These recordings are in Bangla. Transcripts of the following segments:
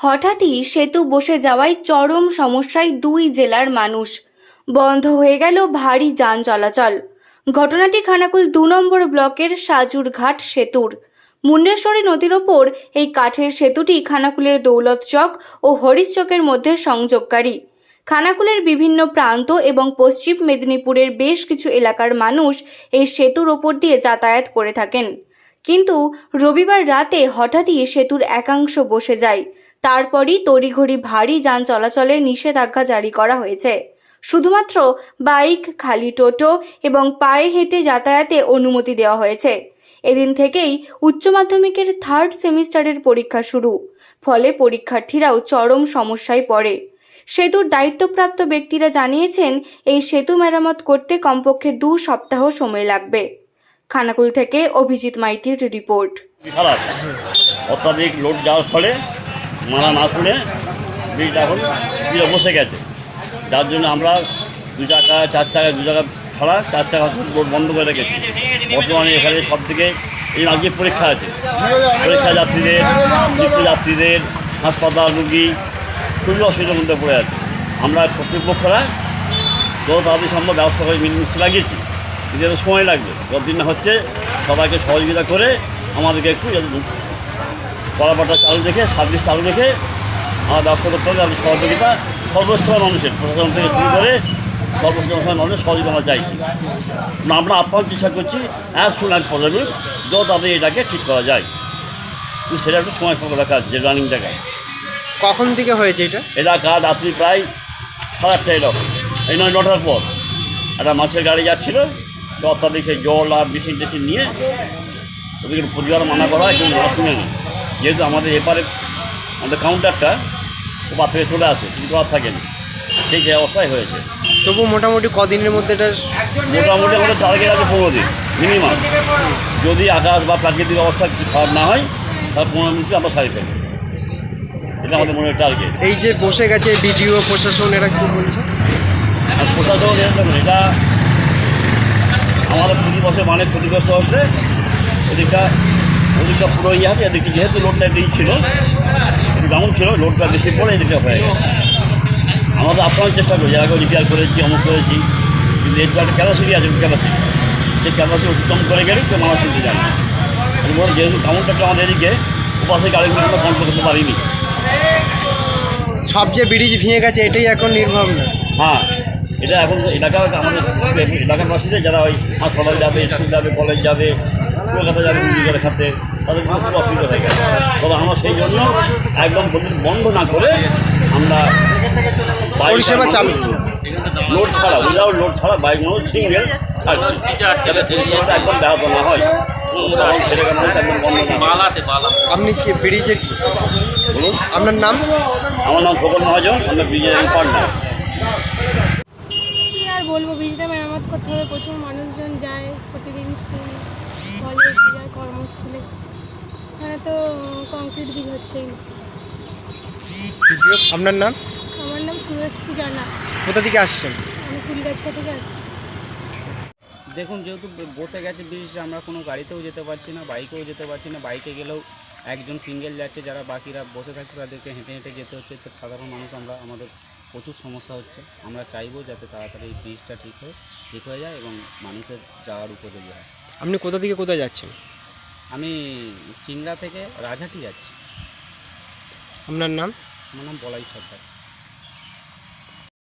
হঠাৎই সেতু বসে যাওয়ায় চরম সমস্যায় দুই জেলার মানুষ। বন্ধ হয়ে গেল ভারী যান চলাচল। ঘটনাটি খানাকুল দু নম্বর ব্লকের সাজুরঘাট সেতুর। মুন্ডেশ্বরী নদীর ওপর এই কাঠের সেতুটি খানাকুলের দৌলত চক ও হরিশ চকের মধ্যে সংযোগকারী। খানাকুলের বিভিন্ন প্রান্ত এবং পশ্চিম মেদিনীপুরের বেশ কিছু এলাকার মানুষ এই সেতুর ওপর দিয়ে যাতায়াত করে থাকেন। কিন্তু রবিবার রাতে হঠাৎই সেতুর একাংশ বসে যায়। তারপরই তড়িঘড়ি ভারী যান চলাচলে নিষেধাজ্ঞা জারি করা হয়েছে। শুধুমাত্র বাইক, খালি টোটো এবং পায়ে হেঁটে যাতায়াতে অনুমতি দেওয়া হয়েছে। এদিন থেকেই উচ্চ মাধ্যমিকের থার্ড সেমিস্টারের পরীক্ষা শুরু। ফলে পরীক্ষার্থীরাও চরম সমস্যায় পড়ে। সেতুর দায়িত্বপ্রাপ্ত ব্যক্তিরা জানিয়েছেন, এই সেতু মেরামত করতে কমপক্ষে দু সপ্তাহ সময় লাগবে। খানাকুল থেকে অভিজিৎ মাইতির রিপোর্ট। অত্যাধিক লোড যাওয়ার ফলে মারা না শুনে ব্রিজটা এখন ব্রিজে বসে গেছে। যার জন্য আমরা দু চাকা চার চাকা দু চাকা ছাড়া চার চাকা লোড বন্ধ করে রেখেছি। বর্তমানে এখানে সব থেকে এই আজকে পরীক্ষা আছে। পরীক্ষা যাত্রীদের যাত্রীদের, হাসপাতাল, রুগী, খুবই অসুবিধার মধ্যে পড়ে আছে। আমরা কর্তৃপক্ষরা যত তাড়াতাড়ি সম্ভব ব্যবস্থা করে মিলমিশে লাগিয়েছি। কিন্তু সময় লাগবে। যতদিন না হচ্ছে সবাইকে সহযোগিতা করে আমাদেরকে একটু কলাপাটা চালু রেখে সার্ভিস চালু রেখে আমার ব্যবস্থা করতে হবে আমি সহযোগিতা সর্বস্তরের মানুষের প্রশাসন থেকে শুরু করে সর্বস্তরের মানুষের সহযোগিতা আমরা চাইছি না আমরা আপ্রাণ চেষ্টা করছি অ্যাজ সুন অ্যাজ পসিবল যত তাড়াতাড়ি এটাকে ঠিক করা যায়। কিন্তু সেটা একটু সময় সময় রাখা যে রানিং জায়গায় কখন থেকে হয়েছে এটা? এটা কাল আপনি প্রায় সাড়ে আটটা এরকম এই নয় নটার পর। একটা মাছের গাড়ি যাচ্ছিল তো অত্যাধিক সেই জল আর মেশিন টেশিন নিয়ে ওদেরকে পরিবার মানা করা হয় কেউ না শুনে না যেহেতু আমাদের এপারে আমাদের কাউন্টারটা ও পার থেকে চলে আসে কিন্তু আর থাকেনি সেই যে অবস্থায় হয়েছে। তবু মোটামুটি কদিনের মধ্যে এটা মোটামুটি আমাদের টার্গেট আছে পনেরো দিন মিনিমাম যদি আকাশ বা প্রাকৃতিক অবস্থা খারাপ না হয় তাহলে পনেরো মিনিটে আমরা সারি ফেলব। এটা আমাদের মনে টার্গেট এই যে বসে গেছে বিডিও প্রশাসন এরা কি বলছে? আর প্রশাসন এটা আমাদের প্রতি বছর অনেক ক্ষতিগ্রস্ত হচ্ছে। ওদিকটা ওদিকটা পুরো ইয়ে আছে এদিকে যেহেতু লোডটা একটু ছিল একটু ডাউন ছিল লোডটা বেশি পড়ে এদিকে হয়ে আমাদের আপনার চেষ্টা করি আগে রিপেয়ার করেছি অমুক করেছি কিন্তু এর একটা ক্যাপাসিটি আছে ক্যাপাসিটি সেই ক্যাপাসিটি অতিক্রম করে গেলেই তো মানুষ শুনতে যায় এবং যেহেতু কাউন্টারটা আমাদের এদিকে ওপাশে গাড়িগুলো আমরা কন্ট্রোল করতে পারিনি। সব যে ব্রিজ ভেঙে গেছে এটাই এখন নির্ভর না। হ্যাঁ এটা এখন এলাকার আমাদের এলাকার বাসীদের যারা ওই হাসপাতাল যাবে স্কুল যাবে কলেজ যাবে কলকাতা যাবে রুজি করে খাতে তাদের কিন্তু খুব অসুবিধা হয়ে গেছে। তবে আমরা সেই জন্য একদম বন্ধ- বন্ধ না করে আমরা পরিষেবা চালু। লোড ছাড়া উইদাউট লোড ছাড়া বাইক মানুষ সিঙ্গেল ছাড়ছে। যাতে পরিষেবাটা একদম ব্যাহত না হয়। আপনি কি ব্রিজে বলুন। আপনার নাম? আমার নাম খোকন মহাজন আমরা ব্রিজের পার্টনার বলব ব্রিজটা মেরামত করতে হবে। প্রচুর মানুষজন যায় প্রতিদিন স্কুল। কলেজ যায় কর্মস্থলে। এখানে তো কংক্রিট ব্রিজ হচ্ছেই। না আপনার নাম? আমার নাম সুরেশ্রী জানা কোথা থেকে আসছেন? আমি ফুলগাছিয়া থেকে আসছি। দেখুন যেহেতু বসে গেছে ব্রিজ আমরা কোনো গাড়িতেও যেতে পারছি না বাইকেও যেতে পারছি না। বাইকে গেলেও একজন সিঙ্গেল যাচ্ছে যারা বাকিরা বসে থাকছে তাদেরকে হেঁটে হেঁটে যেতে হচ্ছে। তো সাধারণ মানুষ আমরা আমাদের প্রচুর সমস্যা হচ্ছে। আমরা চাইব যাতে তাড়াতাড়ি এই ব্রিজটা ঠিক হয়ে ঠিক হয়ে যায় এবং মানুষের যাওয়ার উপযোগী হয়। আপনি কোথা থেকে কোথায় যাচ্ছেন? আমি চিংড়া থেকে রাজহাটি যাচ্ছি। আপনার নাম? আমার নাম বলাই সরকার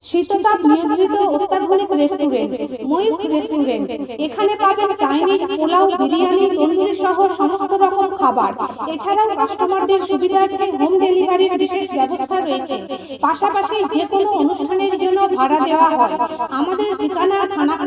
শীততাপ নিয়ন্ত্রিত অত্যাধুনিক রেস্টুরেন্ট ময়ূখ রেস্টুরেন্ট এখানে পাবেন চাইনিজ পোলাও বিরিয়ানি তন্দুরি সহ সমস্ত রকম খাবার। এছাড়াও কাস্টমারদের সুবিধার্থে হোম ডেলিভারির বিশেষ ব্যবস্থা রয়েছে। পাশাপাশি যে কোনো অনুষ্ঠানের জন্য ভাড়া দেওয়া হয়। আমাদের ঠিকানা